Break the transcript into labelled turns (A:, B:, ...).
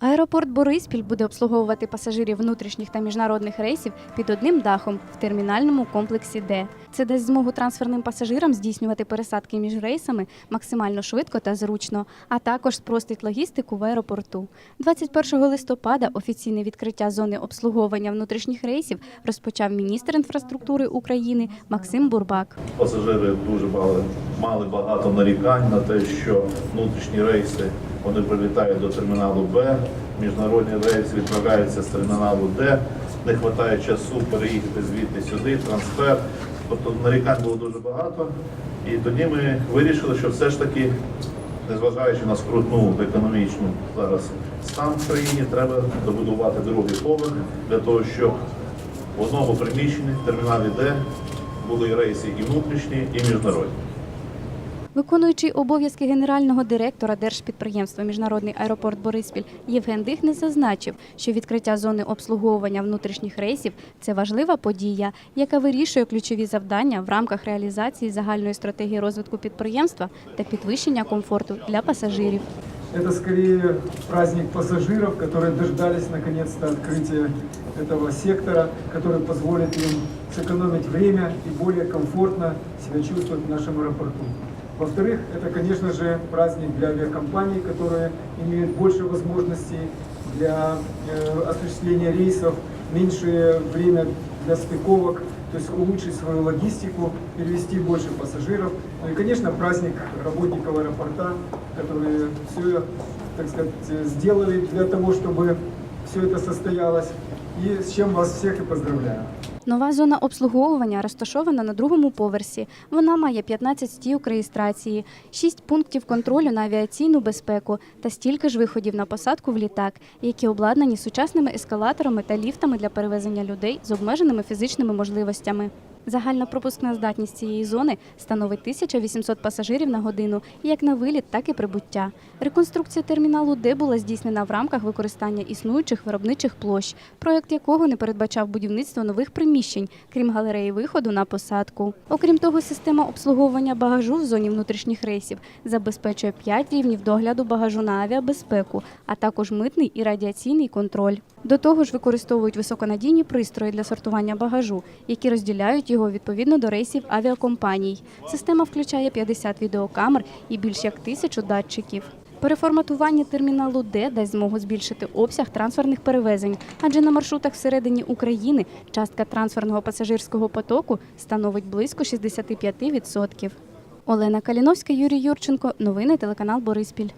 A: Аеропорт Бориспіль буде обслуговувати пасажирів внутрішніх та міжнародних рейсів під одним дахом в термінальному комплексі Д. Це дасть змогу трансферним пасажирам здійснювати пересадки між рейсами максимально швидко та зручно, а також спростить логістику в аеропорту. 21 листопада офіційне відкриття зони обслуговування внутрішніх рейсів розпочав міністр інфраструктури України Максим Бурбак.
B: Пасажири дуже мали, мали багато нарікань на те, що внутрішні рейси вони прилітають до терміналу Б, міжнародні рейси відправляються з терміналу Д, не вистачає часу переїхати звідти сюди, трансфер. Тобто нарікань було дуже багато. І тоді ми вирішили, що все ж таки, незважаючи на скрутну економічну зараз стан в країні, треба добудувати другий поверх для того, щоб в одному приміщенні в терміналі Д були рейси і внутрішні, і міжнародні.
A: Виконуючий обов'язки генерального директора держпідприємства Міжнародний аеропорт Бориспіль Євген Дихне зазначив, що відкриття зони обслуговування внутрішніх рейсів це важлива подія, яка вирішує ключові завдання в рамках реалізації загальної стратегії розвитку підприємства та підвищення комфорту для пасажирів.
C: Это скорее праздник пассажиров, которые дождались наконец-то открытия этого сектора, который позволит им сэкономить время и более комфортно себя чувствовать в нашем аэропорту. Во-вторых, это, конечно же, праздник для авиакомпаний, которые имеют больше возможностей для э, осуществления рейсов, меньшее время для стыковок, то есть улучшить свою логистику, перевести больше пассажиров. Ну и, конечно, праздник работников аэропорта, которые все, так сказать, сделали для того, чтобы все это состоялось. И с чем вас всех и поздравляю.
A: Нова зона обслуговування розташована на другому поверсі. Вона має 15 стійок реєстрації, 6 пунктів контролю на авіаційну безпеку та стільки ж виходів на посадку в літак, які обладнані сучасними ескалаторами та ліфтами для перевезення людей з обмеженими фізичними можливостями. Загальна пропускна здатність цієї зони становить 1800 пасажирів на годину як на виліт, так і прибуття. Реконструкція терміналу Д була здійснена в рамках використання існуючих виробничих площ, проєкт якого не передбачав будівництво нових приміщень, крім галереї виходу на посадку. Окрім того, система обслуговування багажу в зоні внутрішніх рейсів забезпечує 5 рівнів догляду багажу на авіабезпеку, а також митний і радіаційний контроль. До того ж, використовують високонадійні пристрої для сортування багажу, які розділяють його відповідно до рейсів авіакомпаній. Система включає 50 відеокамер і більш як тисячу датчиків. Переформатування терміналу Д дасть змогу збільшити обсяг трансферних перевезень, адже на маршрутах всередині України частка трансферного пасажирського потоку становить близько 65%. Олена Каліновська, Юрій Юрченко. Новини телеканал Бориспіль.